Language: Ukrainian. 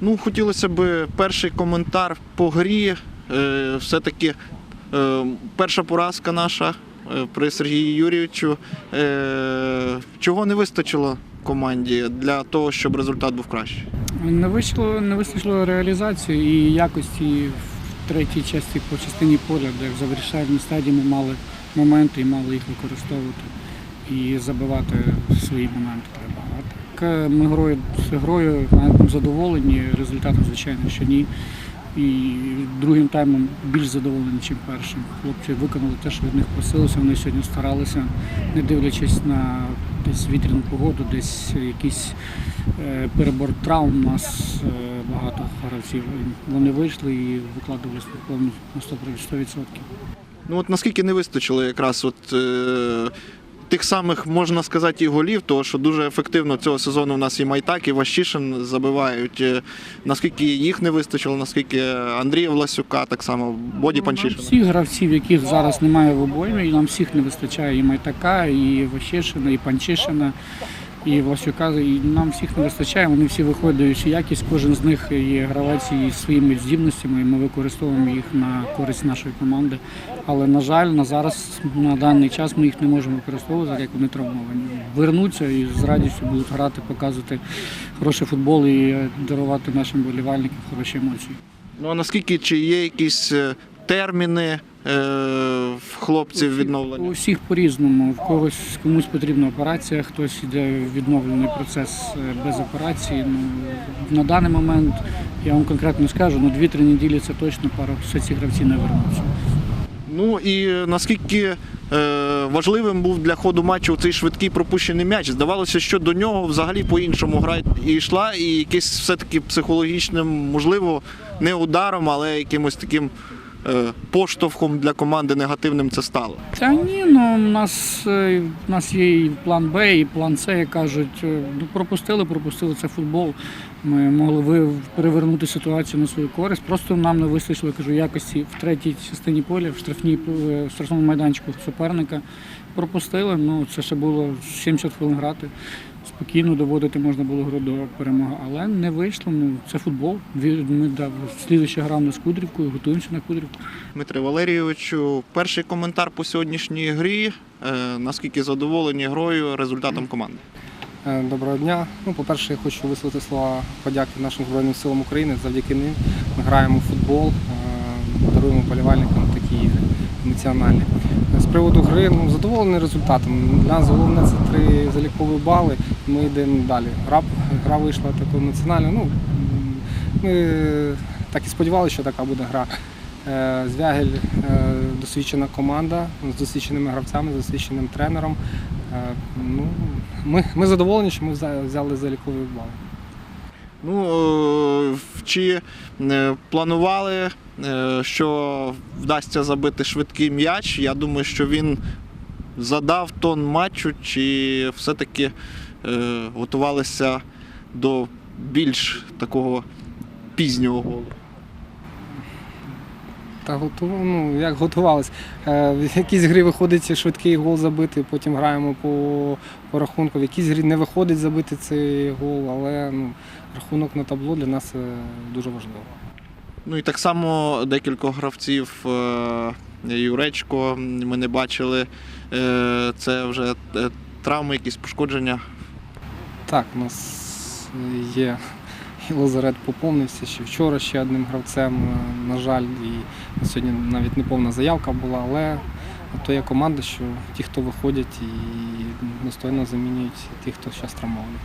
Ну, хотілося б перший коментар по грі. Е, Все-таки е, перша поразка наша е, при Сергію Юрійовичу. Чого не вистачило команді для того, щоб результат був кращий? Не вийшло, не вистачило реалізації і якості в третій часті по частині поля, де в завершальній стадії ми мали моменти і мали їх використовувати і забивати свої моменти треба. А так е, ми грою з грою задоволені, результатом, звичайно, що ні. І другим таймом більш задоволені, ніж першим. Хлопці виконали те, що від них просилося. Вони сьогодні старалися, не дивлячись на десь вітряну погоду, десь якісь е, перебор травм. У нас е, багато гравців. Вони вийшли і викладувалися повністю на 100%. Ну от наскільки не вистачило якраз от, е, тих самих, можна сказати, і голів, тому що дуже ефективно цього сезону у нас і Майтак, і Ващишин забивають. Е, Наскільки їх не вистачило, наскільки Андрія Власюка, так само Боді Панчишина. Панчишин. всіх гравців, яких зараз немає в обоймі, і нам всіх не вистачає і Майтака, і Ващишина, і Панчишина, і Власюка. І нам всіх не вистачає. Вони всі виходять якість. Кожен з них є гравець із своїми здібностями, і ми використовуємо їх на користь нашої команди. Але на жаль, на зараз на даний час ми їх не можемо використовувати, як вони травмовані. Вернуться і з радістю будуть грати, показувати хороший футбол і дарувати нашим болівальникам хороші емоції. Ну а наскільки чи є якісь е, терміни е, хлопців У всіх по-різному. В когось комусь потрібна операція, хтось йде в відновлений процес е, без операції. Ну, на даний момент я вам конкретно скажу, ну 2-3 неділі це точно пара все ці гравці не вернуться. Ну і наскільки е, важливим був для ходу матчу цей швидкий пропущений м'яч. Здавалося, що до нього взагалі по-іншому гра і йшла, і якийсь все-таки психологічним, можливо, не ударом, але якимось таким поштовхом для команди негативним це стало. Та ні, ну у нас, е, у нас є і план Б, і план С, як кажуть. Е, Ну, пропустили, пропустили це футбол. Ми могли перевернути ситуацію на свою користь. Просто нам не вистачило кажу, якості в третій частині поля, в штрафній е, в штрафному майданчику суперника. Пропустили. Ну це ще було 70 хвилин грати. Спокійно доводити можна було гру до перемоги, але не вийшло. Ну це футбол. Ми да, слідуючи грав на Скудрівку, готуємося на Кудрівку. Дмитре Валерійовичу, перший коментар по сьогоднішній грі. Е, наскільки задоволені грою, результатом команди? Е, Доброго дня. Ну, по-перше, я хочу висловити слова подяки нашим Збройним силам України. Завдяки ним ми граємо в футбол, е, даруємо болівальникам такі. З приводу гри ну, задоволений результатом. Для нас головне це три залікові бали. Ми йдемо далі. Гра, гра вийшла таку національну. Ну, ми так і сподівалися, що така буде гра. Е, Звягель е, досвідчена команда з досвідченими гравцями, з досвідченим тренером. Е, Ну, ми, ми задоволені, що ми взяли залікові бали. Ну, чи планували, що вдасться забити швидкий м'яч? Я думаю, що він задав тон матчу, чи все-таки е, готувалися до більш такого пізнього голу? Та готово, ну як готувалися. Е, в якійсь грі виходить швидкий гол забити, потім граємо по, по рахунку. В якійсь грі не виходить забити цей гол, але ну, рахунок на табло для нас е, дуже важливо. Ну і так само декількох гравців. е, Юречко ми не бачили. Е, Це вже е, травми, якісь пошкодження. Так, у нас є і лазарет поповнився ще вчора ще одним гравцем, на жаль, і сьогодні навіть не повна заявка була, але то є команда, що ті, хто виходять і достойно замінюють тих, хто зараз травмований.